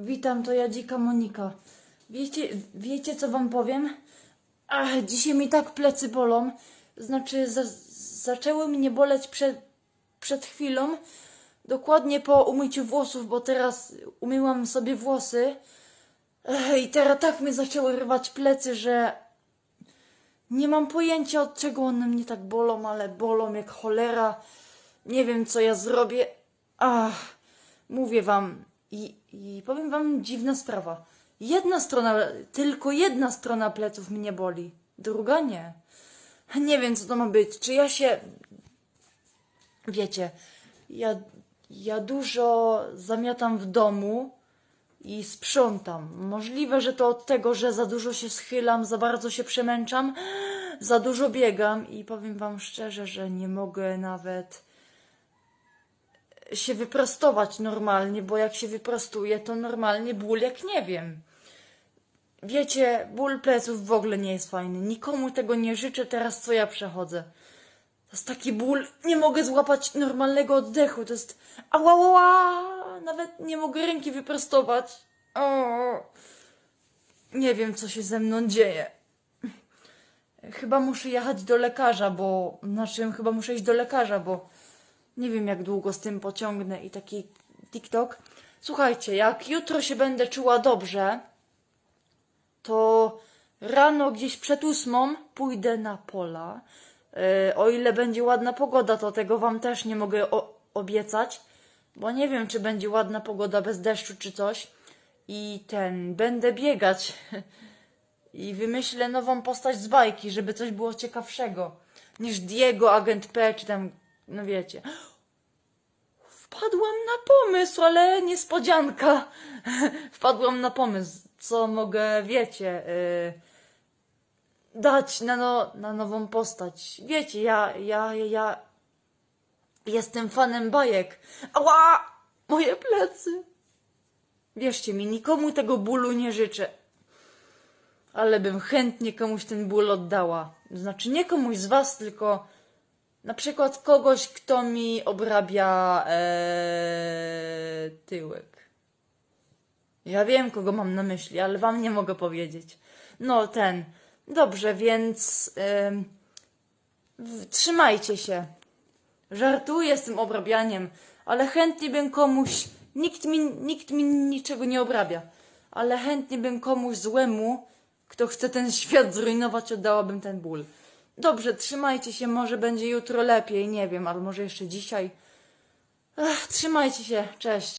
Witam, to ja dzika Monika. Wiecie, wiecie co wam powiem? Ach, dzisiaj mi tak plecy bolą. Znaczy, za, zaczęły mnie boleć przed, przed chwilą. Dokładnie po umyciu włosów, bo teraz umyłam sobie włosy. Ech, I teraz tak mnie zaczęły rwać plecy, że nie mam pojęcia od czego one mnie tak bolą, ale bolą jak cholera. Nie wiem co ja zrobię. Ach, mówię wam i, i powiem wam dziwna sprawa. Jedna strona, tylko jedna strona pleców mnie boli, druga nie. Nie wiem co to ma być. Czy ja się. Wiecie, ja, ja dużo zamiatam w domu i sprzątam. Możliwe, że to od tego, że za dużo się schylam, za bardzo się przemęczam, za dużo biegam i powiem wam szczerze, że nie mogę nawet się wyprostować normalnie, bo jak się wyprostuję, to normalnie ból jak nie wiem. Wiecie, ból pleców w ogóle nie jest fajny. Nikomu tego nie życzę teraz, co ja przechodzę. To jest taki ból, nie mogę złapać normalnego oddechu. To jest ała, ała, nawet nie mogę ręki wyprostować. O. Nie wiem, co się ze mną dzieje. Chyba muszę jechać do lekarza, bo... Znaczy, chyba muszę iść do lekarza, bo nie wiem, jak długo z tym pociągnę i taki TikTok. Słuchajcie, jak jutro się będę czuła dobrze, to rano gdzieś przed ósmą pójdę na pola. E, O ile będzie ładna pogoda, to tego wam też nie mogę obiecać, bo nie wiem, czy będzie ładna pogoda bez deszczu czy coś. I ten, będę biegać. I wymyślę nową postać z bajki, żeby coś było ciekawszego niż Diego, agent P, czy tam, no wiecie. Wpadłam na pomysł, ale niespodzianka. Wpadłam na pomysł, co mogę, wiecie, yy, dać na, no, na nową postać. Wiecie, ja, ja, ja, ja jestem fanem bajek. Ała! Moje plecy. Wierzcie mi, nikomu tego bólu nie życzę. Ale bym chętnie komuś ten ból oddała. Znaczy nie komuś z was, tylko na przykład kogoś, kto mi obrabia ee, tyłek. Ja wiem, kogo mam na myśli, ale wam nie mogę powiedzieć. No, ten. Dobrze, więc trzymajcie się. Żartuję z tym obrabianiem, ale chętnie bym komuś. Nikt mi, nikt mi niczego nie obrabia, ale chętnie bym komuś złemu, kto chce ten świat zrujnować, oddałabym ten ból. Dobrze, trzymajcie się, może będzie jutro lepiej, nie wiem, albo może jeszcze dzisiaj. Ech, trzymajcie się, cześć.